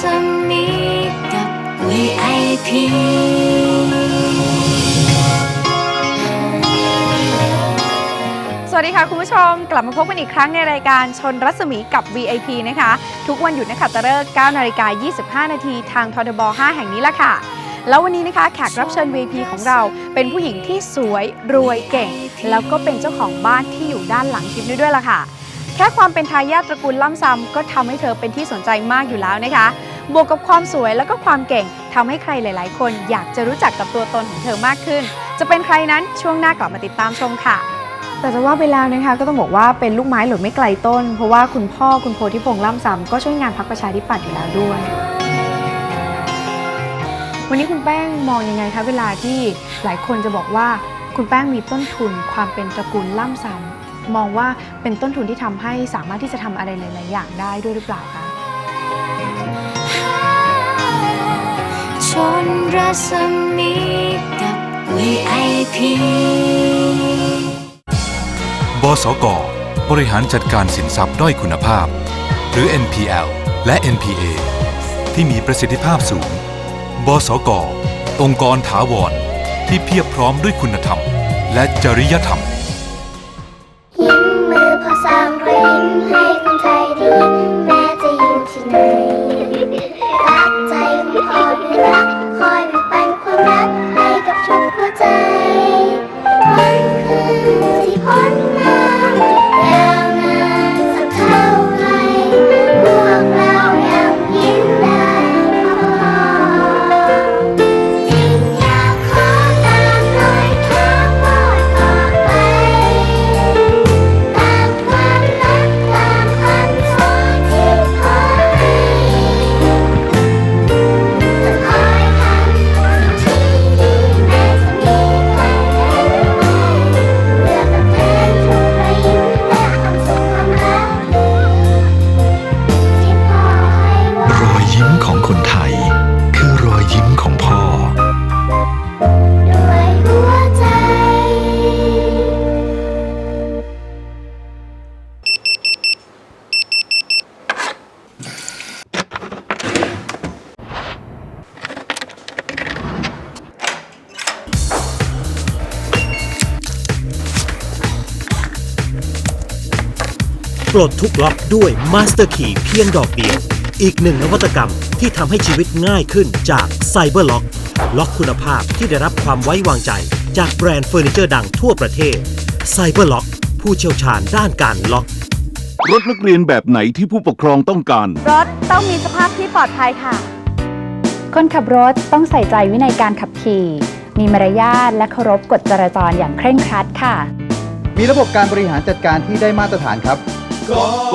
ศมีกับ VIP สวัสดีค่ะคุณผู้ชม กลับมาพบกันอีกครั้งในรายการชนรัศมีกับ VIP นะคะ ทุกวันหยุดนะคะตะเลิก9นาฬิกา25 นาทีทางททบ 5 แห่งนี้ละค่ะ แล้ววันนี้นะคะแขกรับเชิญ VIP ของเราเป็นผู้หญิงที่สวยรวยเก่ง แล้วก็เป็นเจ้าของบ้านที่อยู่ด้านหลังคลิปนี้ด้วยล่ะค่ะ แค่ความเป็นทายาทตระกูลล่ำซ้ำก็ทำให้เธอเป็นที่สนใจมากอยู่แล้วนะคะ บวกกับความสวยแล้วก็ความเก่งทำให้ใครหลาย ๆ คนอยากจะรู้จักกับตัวตนของเธอมากขึ้น จะเป็นใครนั้นช่วงหน้ากลับมาติดตามชมค่ะแต่จะว่าไปแล้วนะคะก็ต้องบอกว่าเป็นลูกไม้หล่นไม่ไกลต้น เพราะว่าคุณพ่อคุณโพธิพงษ์ล่ำซ้ำก็ช่วยงานพักประชาธิปัตย์อยู่แล้วด้วย วันนี้คุณแป้งมองยังไงคะเวลาที่หลายคนจะบอกว่าคุณแป้งมีต้นทุนความเป็นตระกูลล่ำซ้ำ มองว่าเป็นต้นทุนที่ทำให้สามารถที่จะทำอะไรหลายๆอย่างได้ด้วยหรือเปล่าคะชนรัศมีกับ VIP บสกบริหารจัดการสินทรัพย์ด้อยคุณภาพ หรือ NPL และ NPA ที่มีประสิทธิภาพสูง บสกองค์กรถาวร ที่เพียบพร้อมด้วยคุณธรรม และจริยธรรมยิ้ม ปลดทุกล็อกด้วย Master Key เพียงดอกเดียว อีกหนึ่งนวัตกรรมที่ทำให้ชีวิตง่ายขึ้นจาก Cyber Lock ล็อกคุณภาพที่ได้รับความไว้วางใจ จากแบรนด์เฟอร์นิเจอร์ดังทั่วประเทศ Cyber Lock ผู้เชี่ยวชาญด้านการล็อก รถนักเรียนแบบไหนที่ผู้ปกครองต้องการ รถต้องมีสภาพที่ปลอดภัยค่ะ คนขับรถต้องใส่ใจวินัยการขับขี่ มีมารยาทและเคารพกฎจราจรอย่างเคร่งครัดค่ะ มีระบบการบริหารจัดการที่ได้มาตรฐานครับ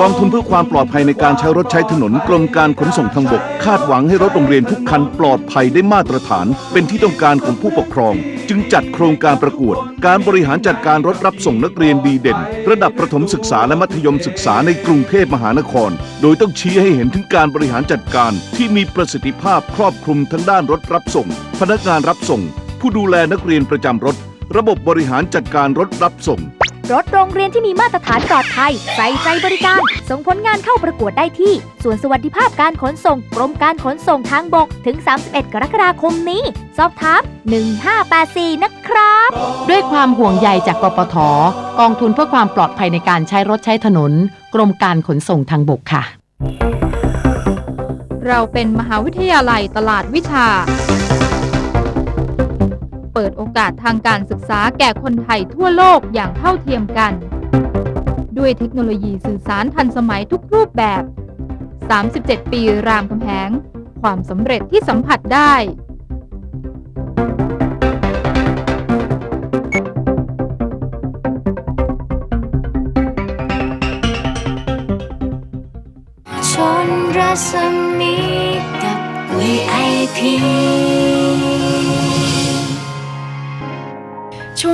กองทุนเพื่อความปลอดภัยในการใช้รถใช้ถนนกรมการขนส่งทางบก คาดหวังให้รถโรงเรียนทุกคันปลอดภัยได้มาตรฐาน เป็นที่ต้องการของผู้ปกครอง จึงจัดโครงการประกวด การบริหารจัดการรถรับส่งนักเรียนดีเด่น ระดับประถมศึกษาและมัธยมศึกษาในกรุงเทพมหานคร โดยต้องชี้ให้เห็นถึงการบริหารจัดการ ที่มีประสิทธิภาพครอบคลุมทั้งด้านรถรับส่ง พนักงานรับส่ง ผู้ดูแลนักเรียนประจำรถ ระบบบริหารจัดการรถรับส่ง รถโรงเรียนที่มีมาตรฐานปลอดภัยใส่ใจบริการ ส่งผลงานเข้าประกวดได้ที่ส่วนสวัสดิภาพการขนส่งกรมการขนส่งทางบกถึง 31 กรกฎาคมนี้ สอบถาม 1584 นะครับ ด้วยความห่วงใยจากกปทกองทุนเพื่อความปลอดภัยในการใช้รถใช้ถนน กรมการขนส่งทางบกค่ะ เราเป็นมหาวิทยาลัยตลาดวิชา เปิดโอกาสทางการศึกษาแก่คนไทยทั่วโลกอย่างเท่าเทียมกัน ด้วยเทคโนโลยีสื่อสารทันสมัยทุกรูปแบบ 37 ปีรามคำแหง ความสำเร็จที่สัมผัสได้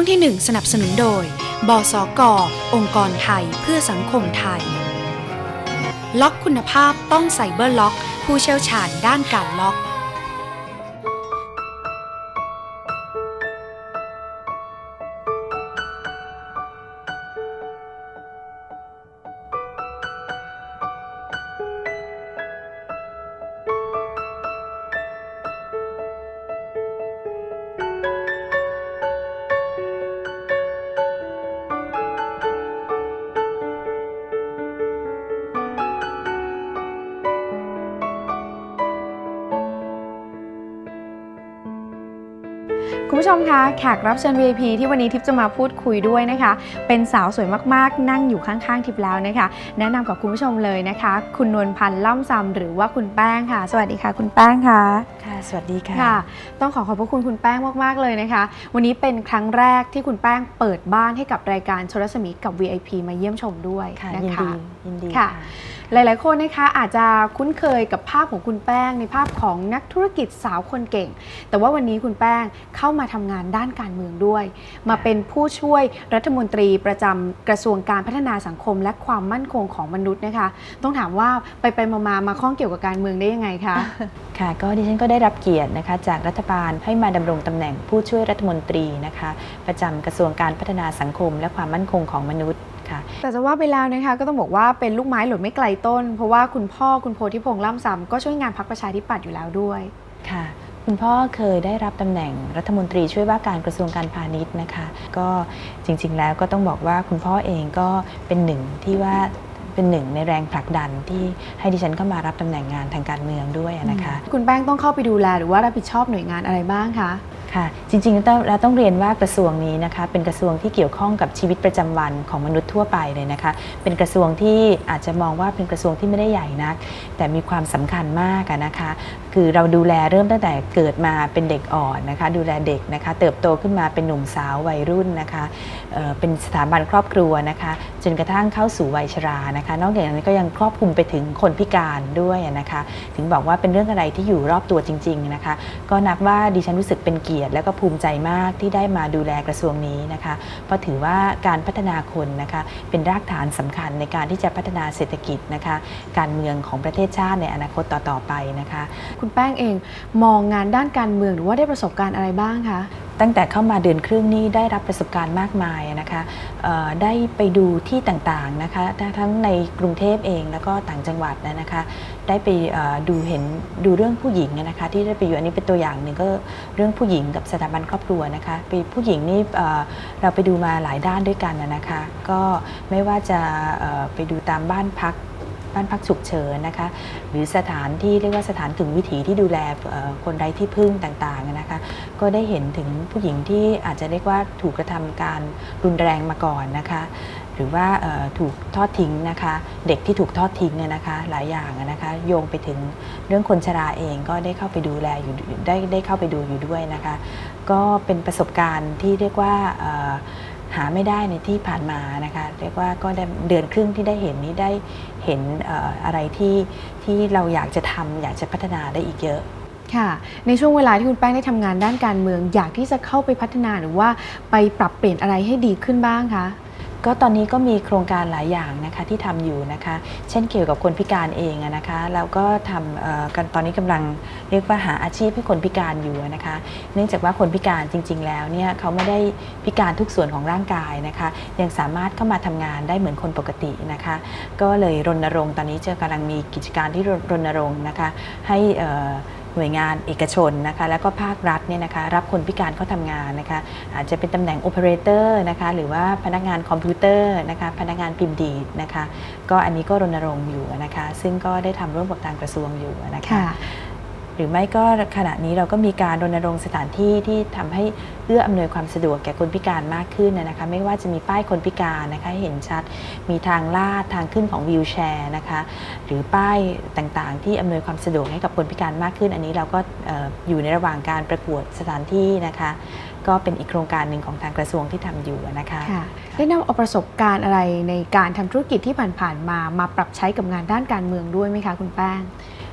ที่ 1 สนับสนุนโดย บสกอองค์กรไทยเพื่อสังคมไทย ล็อกคุณภาพต้องไซเบอร์ล็อก ผู้เชี่ยวชาญด้านการล็อก ผู้ชมคะแขกรับเชิญ VIP ที่วันนี้ทิพย์จะมาพูดคุยด้วยนะคะ เป็นสาวสวยมากๆ นั่งอยู่ข้างๆ ทิพย์แล้วนะคะ แนะนำกับคุณผู้ชมเลยนะคะ คุณนวลพันธ์ล่ำซำหรือว่าคุณแป้งค่ะ สวัสดีค่ะ คุณแป้งค่ะ ค่ะ สวัสดีค่ะ ค่ะ ต้องขอขอบพระคุณคุณแป้งมากๆเลยนะคะ วันนี้เป็นครั้งแรกที่คุณแป้งเปิดบ้านให้กับรายการชนรัศมีกับ VIP มาเยี่ยมชมด้วยค่ะ นะยินคะ ดี ยินดีค่ะ หลาย ๆ คนนะคะอาจจะคุ้นเคยกับภาพของคุณแป้งในภาพของนักธุรกิจสาวคนเก่ง แต่ว่าวันนี้คุณแป้งเข้ามาทำงานด้านการเมืองด้วย มาเป็นผู้ช่วยรัฐมนตรีประจำกระทรวงการพัฒนาสังคม และความมั่นคงของมนุษย์นะคะ ต้องถามว่าไปไปๆมาๆมาข้องเกี่ยวกับการเมืองได้ยังไงคะ ค่ะก็ดิฉันก็ได้รับเกียรตินะคะจากรัฐบาลให้มาดำรงตำแหน่งผู้ช่วยรัฐมนตรีนะคะ ประจำกระทรวงการพัฒนาสังคม และความมั่นคงของมนุษย์ ค่ะ แต่จะว่าไปแล้วนะคะก็ต้องบอกว่าเป็นลูกไม้หล่นไม่ไกลต้น เพราะว่าคุณพ่อคุณโพธิพงษ์ล่ำซำก็ช่วยงานพักประชาธิปัตย์อยู่แล้วด้วยค่ะคุณพ่อเคยได้รับตำแหน่งรัฐมนตรีช่วยว่าการกระทรวงการพาณิชย์นะคะ ก็จริงๆแล้วก็ต้องบอกว่าคุณพ่อเองก็เป็นหนึ่งที่ว่าเป็นหนึ่งในแรงผลักดันที่ให้ดิฉันเข้ามารับตำแหน่งงานทางการเมืองด้วยนะคะ คุณแป้งต้องเข้าไปดูแลหรือว่ารับผิดชอบหน่วยงานอะไรบ้างคะ ค่ะจริงๆแล้วเราต้องเรียนว่ากระทรวงนี้นะคะเป็นกระทรวงที่เกี่ยวข้องกับชีวิตประจำวันของมนุษย์ทั่วไปเลยนะคะเป็นกระทรวงที่อาจจะมองว่าเป็นกระทรวงที่ไม่ได้ใหญ่นัก แต่มีความสำคัญมากอะนะคะ คือเราดูแลเริ่มตั้งแต่เกิดมาเป็นเด็กอ่อนนะคะ ดูแลเด็กนะคะ เติบโตขึ้นมาเป็นหนุ่มสาววัยรุ่นนะคะเอ่อเป็นสถาบันครอบครัวนะคะ จนกระทั่งเข้าสู่วัยชรานะคะ นอกจากนั้นก็ยังครอบคลุมไปถึงคนพิการด้วยนะคะ ถึงบอกว่าเป็นเรื่องอะไรที่อยู่รอบตัวจริง ๆนะคะ ก็นับว่าดิฉันรู้สึกเป็นเกียรติและก็ภูมิใจมากที่ได้มาดูแลกระทรวงนี้นะคะเพราะถือว่าการพัฒนาคนนะคะเป็นรากฐานสำคัญในการที่จะพัฒนาเศรษฐกิจนะคะการเมืองของประเทศชาติในอนาคตต่อๆไปนะคะ คุณแป้งเองมองงานด้านการเมืองหรือว่าได้ประสบการณ์อะไรบ้างคะ ตั้งแต่เข้ามาเดือนครึ่งนี้ได้รับประสบการณ์มากมายนะคะได้ไปดูที่ต่างๆนะคะทั้งในกรุงเทพเองแล้วก็ต่างจังหวัดนะคะได้ไปดูเห็นดูเรื่องผู้หญิงนะคะที่ได้ไปอยู่อันนี้เป็นตัวอย่างหนึ่งก็เรื่องผู้หญิงกับสถาบันครอบครัวนะคะไปผู้หญิงนี่เราไปดูมาหลายด้านด้วยกันนะคะก็ไม่ว่าจะไปดูตามบ้านพัก บ้านพักฉุกเฉินนะคะหรือสถานที่เรียกว่าสถานถึงวิถีที่ดูแลคนไร้ที่พึ่งต่างๆนะคะก็ได้เห็นถึงผู้หญิงที่อาจจะเรียกว่าถูกกระทำการรุนแรงมาก่อนนะคะหรือว่าถูกทอดทิ้งนะคะ เด็กที่ถูกทอดทิ้งเนี่ยนะคะหลายอย่างนะคะโยงไปถึงเรื่องคนชราเองก็ได้เข้าไปดูแลอยู่ได้ได้เข้าไปดูอยู่ด้วยนะคะ ก็เป็นประสบการณ์ที่เรียกว่า หาไม่ได้ในที่ผ่านมานะคะเรียกว่าก็ได้เดือนครึ่งที่ได้เห็นนี้ได้เห็นเอ่ออะไรที่ที่เราอยากจะทำอยากจะพัฒนาได้อีกเยอะค่ะ ในช่วงเวลาที่คุณแป้งได้ทำงานด้านการเมือง อยากที่จะเข้าไปพัฒนาหรือว่าไปปรับเปลี่ยนอะไรให้ดีขึ้นบ้างคะ ก็ตอนนี้ก็มีโครงการหลายอย่างนะคะที่ทำอยู่นะคะ เช่นเกี่ยวกับคนพิการเองอะนะคะแล้วก็ทำกันตอนนี้กำลังเรียกว่าหาอาชีพให้คนพิการอยู่นะคะ เนื่องจากว่าคนพิการจริง ๆ แล้วเนี่ยเขาไม่ได้พิการทุกส่วนของร่างกายนะคะ ยังสามารถเข้ามาทำงานได้เหมือนคนปกตินะคะ ก็เลยรณรงค์ตอนนี้จะกำลังมีกิจการที่รณรงค์นะคะให้อ่อ หน่วยงานเอกชนนะคะแล้วก็ภาครัฐเนี่ยนะคะรับคนพิการเข้าทำงานนะคะอาจจะเป็นตำแหน่งโอเปอเรเตอร์นะคะหรือว่าพนักงานคอมพิวเตอร์นะคะพนักงานพิมพ์ดีดนะคะก็อันนี้ก็รณรงค์อยู่นะคะซึ่งก็ได้ทำร่วมกับทางกระทรวงอยู่นะคะคะ หรือไม่ก็ขณะนี้เราก็มีการรณรงค์สถานที่ที่ทำให้เอื้ออำนวยความสะดวกแก่คนพิการมากขึ้นนะคะ ไม่ว่าจะมีป้ายคนพิการนะคะเห็นชัด มีทางลาดทางขึ้นของวิวแชร์นะคะหรือป้ายต่างๆ ที่อำนวยความสะดวกให้กับคนพิการมากขึ้น อันนี้เราก็เอ่อยู่ในระหว่างการประกวดสถานที่นะคะก็เป็นอีกโครงการหนึ่งของทางกระทรวงที่ทำอยู่นะคะค่ะได้นำเอาประสบการณ์อะไรในการทำธุรกิจที่ผ่านๆมามาปรับใช้กับงานด้านการเมืองด้วยไหมคะคุณแป้ง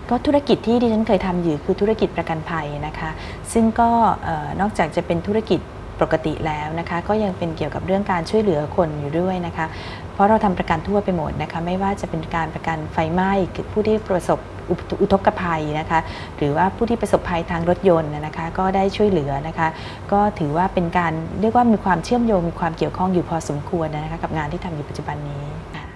ก็ธุรกิจที่ดิฉันเคยทำอยู่คือธุรกิจประกันภัยนะคะ ซึ่งก็เอ่อนอกจากจะเป็นธุรกิจปกติแล้วนะคะ ก็ยังเป็นเกี่ยวกับเรื่องการช่วยเหลือคนอยู่ด้วยนะคะ เพราะเราทำประกันทั่วไปหมดนะคะ ไม่ว่าจะเป็นการประกันไฟไหม้ผู้ที่ประสบอุอุทกภัยนะคะ หรือว่าผู้ที่ประสบภัยทางรถยนต์นะคะ ก็ได้ช่วยเหลือนะคะ ก็ถือว่าเป็นการเรียกว่ามีความเชื่อมโยงมีความเกี่ยวข้องอยู่พอสมควรนะคะ กับงานที่ทำอยู่ปัจจุบันนี้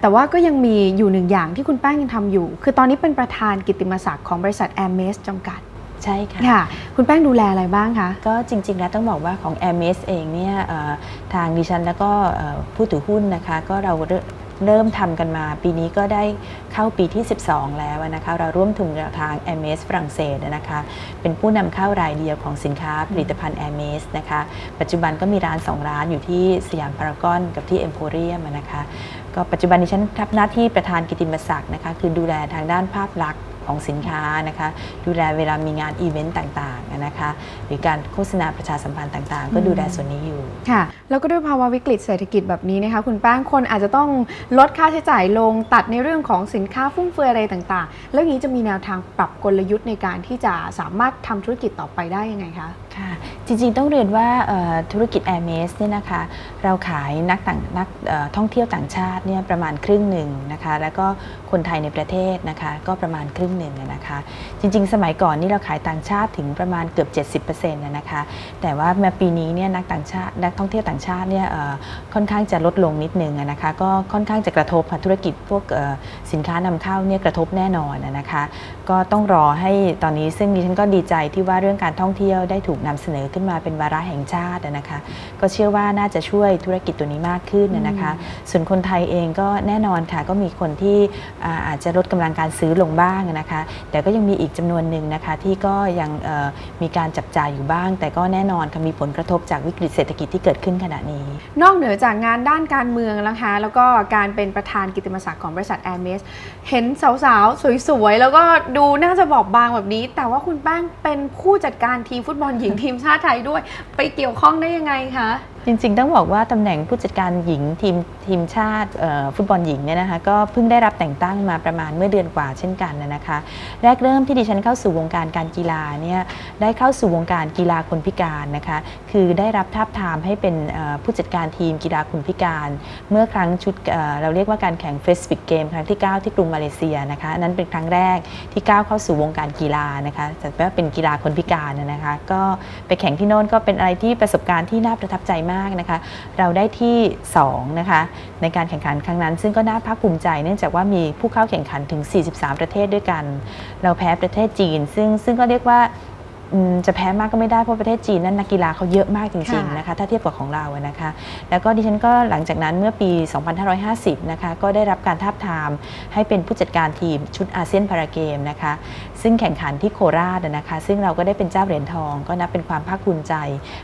แต่ว่าก็ยังมีอยู่หนึ่งอย่างที่คุณแป้งยังทำอยู่ คือตอนนี้เป็นประธานกิตติมศักดิ์ของบริษัท a i r m e s จำกัดใช่ค่ะค่ะ คุณแป้งดูแลอะไรบ้างคะ ก็จริง ๆ แล้วต้องบอกว่าของ a i r m e s เองเนี่ยเอ่อทางดิฉันแล้วก็เอ่อผู้ถือหุ้นนะคะ ก็เราเริ่มเริ่มทำกันมา ปีนี้ก็ได้เข้าปีที่ 12 แล้วนะคะเราร่วมทุนกับทาง a m e s ฝรั่งเศสนะคะ เป็นผู้นำเข้ารายเดียวของสินค้าผลิตภัณฑ์ a m e s นะคะ ปัจจุบันก็มีร้าน 2 ร้านอยู่ที่สยามพารากอนกับที่เอ็มโพเรียมนะคะ ก็ปัจจุบันนี้ฉันทำหน้าที่ประธานกิตติมศักดิ์นะคะคือดูแลทางด้านภาพลักษณ์ของสินค้านะคะดูแลเวลามีงานอีเวนต์ต่างๆนะคะหรือการโฆษณาประชาสัมพันธ์ต่างๆ ก็ดูแลส่วนนี้อยู่ค่ะแล้วก็ด้วยภาวะวิกฤตเศรษฐกิจแบบนี้นะคะคุณแป้งคนอาจจะต้องลดค่าใช้จ่ายลงตัดในเรื่องของสินค้าฟุ่มเฟือยอะไรต่างๆ แล้วอย่างนี้จะมีแนวทางปรับกลยุทธ์ในการที่จะสามารถทำธุรกิจต่อไปได้ยังไงคะ ค่ะ จริงๆต้องเรียนว่าธุรกิจ Air m a s เนี่ยนะคะเราขายนักต่างนักท่องเที่ยวต่างชาติเนี่ยประมาณครึ่งหนึ่งนะคะแล้วก็คนไทยในประเทศนะคะก็ประมาณครึ่งหนึ่งนะคะจริง ๆ สมัยก่อนนี่เราขายต่างชาติถึงประมาณเกือบ 70%นะนะคะแต่ว่ามาปีนี้เนี่ยนักต่างชาตินักท่องเที่ยวต่างชาติเนี่ยค่อนข้างจะลดลงนิดนึงนะคะก็ค่อนข้างจะกระทบธุรกิจพวกสินค้านำเข้าเนี่ยกระทบแน่นอนนะคะก็ต้องรอให้ตอนนี้ซึ่งดิฉันก็ดีใจที่ว่าเรื่องการท่องเที่ยวได้ถูกนำเสนอขึ้นมาเป็นวาระแห่งชาติอะนะคะ ก็เชื่อว่าน่าจะช่วยธุรกิจตัวนี้มากขึ้นอะนะคะ ส่วนคนไทยเองก็แน่นอนค่ะก็มีคนที่อ่าอาจจะลดกำลังการซื้อลงบ้างอะนะคะ แต่ก็ยังมีอีกจำนวนหนึ่งนะคะที่ก็ยังเอ่อมีการจับจ่ายอยู่บ้าง แต่ก็แน่นอนค่ะมีผลกระทบจากวิกฤตเศรษฐกิจที่เกิดขึ้นขณะนี้ นอกเหนือจากงานด้านการเมืองแล้วนะคะแล้วก็การเป็นประธานกิตติมศักดิ์ของบริษัท a i r m e s เห็นสาวๆ สวยๆ แล้วก็ดูน่าจะบอบบางแบบนี้ แต่ว่าคุณแป้งเป็นผู้จัดการทีมฟุตบอลหญิงทีมชาติไทยด้วย ไปเกี่ยวข้องได้ยังไงคะ จริงๆ ต้องบอกว่าตำแหน่งผู้จัดการหญิงทีมทีมชาติฟุตบอลหญิงเนี่ยนะคะก็เพิ่งได้รับแต่งตั้งมาประมาณเมื่อเดือนกว่าเช่นกันนะคะ แรกเริ่มที่ดิฉันเข้าสู่วงการการกีฬาเนี่ยได้เข้าสู่วงการกีฬาคนพิการนะคะคือได้รับทาบทามให้เป็นผู้จัดการทีมกีฬาคนพิการ เมื่อครั้งชุดเเราเรียกว่าการแข่งเฟสปิกเกมครั้งที่ 9 ที่กรุงมาเลเซียนะคะนั้นเป็นครั้งแรกที่ก้าวเข้าสู่วงการกีฬานะคะแต่ว่าเป็นกีฬาคนพิการนะนะคะก็ไปแข่งที่โน่นก็เป็นอะไรที่ประสบการณ์ที่น่าประทับใจมากนะคะ เราได้ที่ 2 นะคะ ในการแข่งขันครั้งนั้น ซึ่งก็น่าภาคภูมิใจ เนื่องจากว่ามีผู้เข้าแข่งขันถึง 43 ประเทศด้วยกัน เราแพ้ประเทศจีน ซึ่งซึ่งก็เรียกว่า จะแพ้มากก็ไม่ได้เพราะประเทศจีนนั้นนักกีฬาเขาเยอะมากจริงค่ะๆนะคะถ้าเทียบกับของเราอะนะคะ แล้วก็ดิฉันก็หลังจากนั้นเมื่อปี 2550 นะคะก็ได้รับการทาบทามให้เป็นผู้จัดการทีมชุดอาเซียนพาราเกมนะคะซึ่งแข่งขันที่โคราชอะนะคะ ซึ่งเราก็ได้เป็นเจ้าเหรียญทอง ก็นับเป็นความภาคภูมิใจ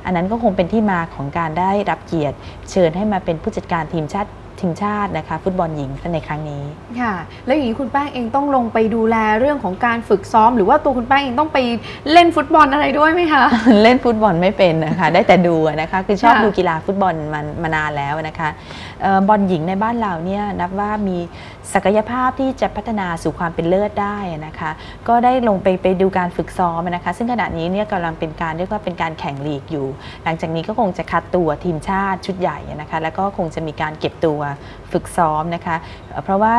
อันนั้นก็คงเป็นที่มาของการได้รับเกียรติ เชิญให้มาเป็นผู้จัดการทีมชาติ ทีมชาตินะคะฟุตบอลหญิงในครั้งนี้ค่ะแล้วอย่างนี้คุณแป้งเองต้องลงไปดูแลเรื่องของการฝึกซ้อม หรือว่าตัวคุณแป้งเองต้องไปเล่นฟุตบอลอะไรด้วยไหมคะ เล่นฟุตบอลไม่เป็นนะคะได้แต่ดูอะนะคะคือชอบค่ะดูกีฬาฟุตบอลมันมานานแล้วนะคะเอ่อบอลหญิงในบ้านเราเนี่ยนับว่ามี ศักยภาพที่จะพัฒนาสู่ความเป็นเลิศได้นะคะก็ได้ลงไปไปดูการฝึกซ้อมนะคะ ซึ่งขณะนี้เนี่ยกำลังเป็นการเรียกว่าเป็นการแข่งลีกอยู่ หลังจากนี้ก็คงจะคัดตัวทีมชาติชุดใหญ่นะคะแล้วก็คงจะมีการเก็บตัวฝึกซ้อมนะคะเพราะว่า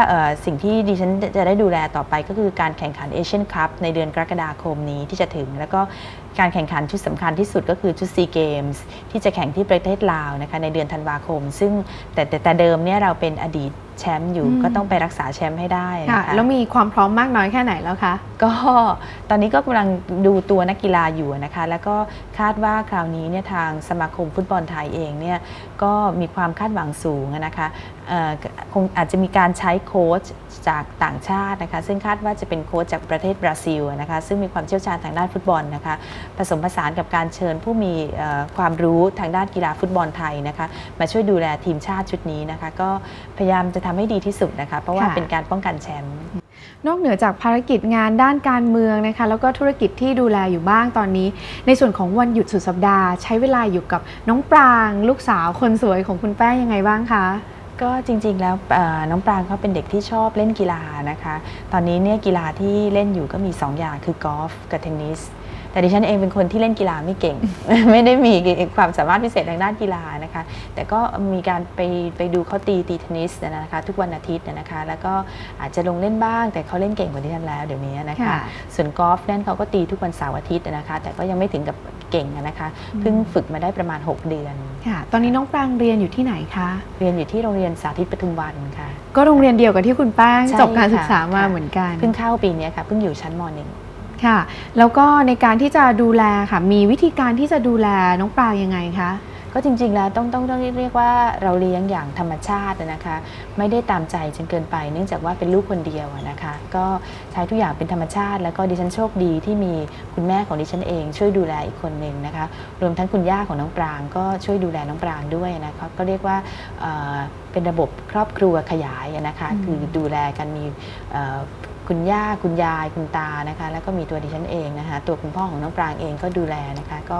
สิ่งที่ดิฉันจะได้ดูแลต่อไปก็คือการแข่งขันเอเชียนคัพในเดือนกรกฎาคมนี้ที่จะถึง แล้วก็การแข่งขันชุดสำคัญที่สุดก็คือชุดซีเกมส์ที่จะแข่งที่ประเทศลาวนะคะในเดือนธันวาคม ซึ่งแตแต่แต่เดิมเนี่ยเราเป็นอดีต แชมป์อยู่อืม ก็ต้องไปรักษาแชมป์ให้ได้ค่ะ นะคะแล้วมีความพร้อมมากน้อยแค่ไหนแล้วคะ ก็ตอนนี้ก็กำลังดูตัวนักกีฬาอยู่นะคะ แล้วก็คาดว่าคราวนี้เนี่ยทางสมาคมฟุตบอลไทยเองเนี่ยก็มีความคาดหวังสูงนะคะเอ่อคงอาจจะมีการใช้โค้ชจากต่างชาตินะคะ ซึ่งคาดว่าจะเป็นโค้ชจากประเทศบราซิลนะคะ ซึ่งมีความเชี่ยวชาญทางด้านฟุตบอลนะคะ ผสมผสานกับการเชิญผู้มีเอ่อความรู้ทางด้านกีฬาฟุตบอลไทยนะคะ มาช่วยดูแลทีมชาติชุดนี้นะคะ ก็พยายามจะทำให้ดีที่สุดนะคะ เพราะว่าค่ะ เป็นการป้องกันแชมป์ นอกเหนือจากภารกิจงานด้านการเมืองนะคะ แล้วก็ธุรกิจที่ดูแลอยู่บ้างตอนนี้ ในส่วนของวันหยุดสุดสัปดาห์ ใช้เวลาอยู่กับน้องปราง ลูกสาวคนสวยของคุณแป้งยังไงบ้างคะ ก็จริงๆแล้วเอ่อน้องปรางเขาเป็นเด็กที่ชอบเล่นกีฬานะคะ ตอนนี้เนี่ยกีฬาที่เล่นอยู่ก็มี 2 อย่างคือกอล์ฟกับเทนนิส แต่ดิฉันเองเป็นคนที่เล่นกีฬาไม่เก่ง ไม่ได้มีความสามารถพิเศษทางด้านกีฬานะคะ แต่ก็มีการไปไปดูเขาตีตีเทนนิสนะคะ ทุกวันอาทิตย์นะคะ แล้วก็อาจจะลงเล่นบ้าง แต่เขาเล่นเก่งกว่าดิฉันแล้วเดี๋ยวนี้นะคะค่ะส่วนกอล์ฟนั่นเขาก็ตีทุกวันเสาร์อาทิตย์นะคะ แต่ก็ยังไม่ถึงกับเก่งนะคะเพิ่งฝึกมาได้ประมาณ 6 เดือนค่ะตอนนี้น้องปรางเรียนอยู่ที่ไหนคะเรียนอยู่ที่โรงเรียนสาธิตปทุมวันค่ะ ก็โรงเรียนเดียวกับที่คุณแป้งใช่จบการศึกษาค่ะมาค่ะเหมือนกันเพิ่งเข้าปีเนี้ยค่ะเพิ่งอยู่ชั้นมหนึ่ง ค่ะ แล้วก็ในการที่จะดูแลค่ะ มีวิธีการที่จะดูแลน้องปรางยังไงคะก็ก็จริงๆแล้วต้องต้องต้องเรียกว่าเราเลี้ยงอย่างธรรมชาตินะคะ ไม่ได้ตามใจจนเกินไป เนื่องจากว่าเป็นลูกคนเดียวอะนะคะ ก็ใช้ทุกอย่างเป็นธรรมชาติ แล้วก็ดิฉันโชคดีที่มีคุณแม่ของดิฉันเอง ช่วยดูแลอีกคนหนึ่งนะคะ รวมทั้งคุณย่าของน้องปราง ก็ช่วยดูแลน้องปรางด้วยนะคะก็เรียกว่าเอ่อเป็นระบบครอบครัวขยายอะนะคะอืมคือดูแลกันมีเอ่อ คุณย่าคุณยายคุณตานะคะแล้วก็มีตัวดิฉันเองนะคะตัวคุณพ่อของน้องปรางเองก็ดูแลนะคะก็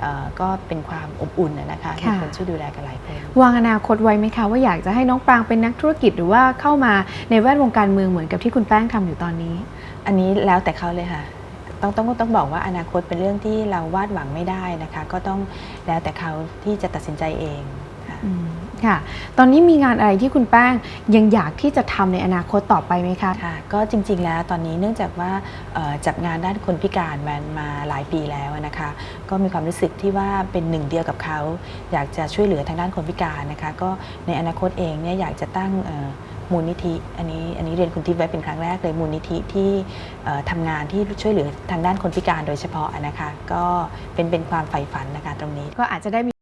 เอ่อก็เป็นความอบอุ่นอะนะคะมีค่ะคนช่วยดูแลกันหลายคนวางอนาคตไว้ไหมคะว่าอยากจะให้น้องปรางเป็นนักธุรกิจหรือว่าเข้ามาในแวดวงการเมืองเหมือนกับที่คุณแป้งทำอยู่ตอนนี้ อันนี้แล้วแต่เขาเลยค่ะต้องต้องต้องบอกว่าอนาคตเป็นเรื่องที่เราวาดหวังไม่ได้นะคะ ก็ต้องแล้วแต่เขาที่จะตัดสินใจเองค่ะอืม ค่ะ ตอนนี้มีงานอะไรที่คุณแป้งยังอยากที่จะทำในอนาคตต่อไปไหมคะ ค่ะก็จริงๆแล้วตอนนี้เนื่องจากว่าเอ่อจับงานด้านคนพิการมามาหลายปีแล้วนะคะ ก็มีความรู้สึกที่ว่าเป็นหนึ่งเดียวกับเขา อยากจะช่วยเหลือทางด้านคนพิการนะคะก็ในอนาคตเองเนี่ยอยากจะตั้งเอ่อมูลนิธิอันนี้อันนี้เรียนคุณทิพย์ไว้เป็นครั้งแรกเลยมูลนิธิที่เอ่อทำงานที่ช่วยเหลือทางด้านคนพิการโดยเฉพาะนะคะ ก็เป็นเป็นความใฝ่ฝันนะคะตรงนี้ ก็อาจจะได้มี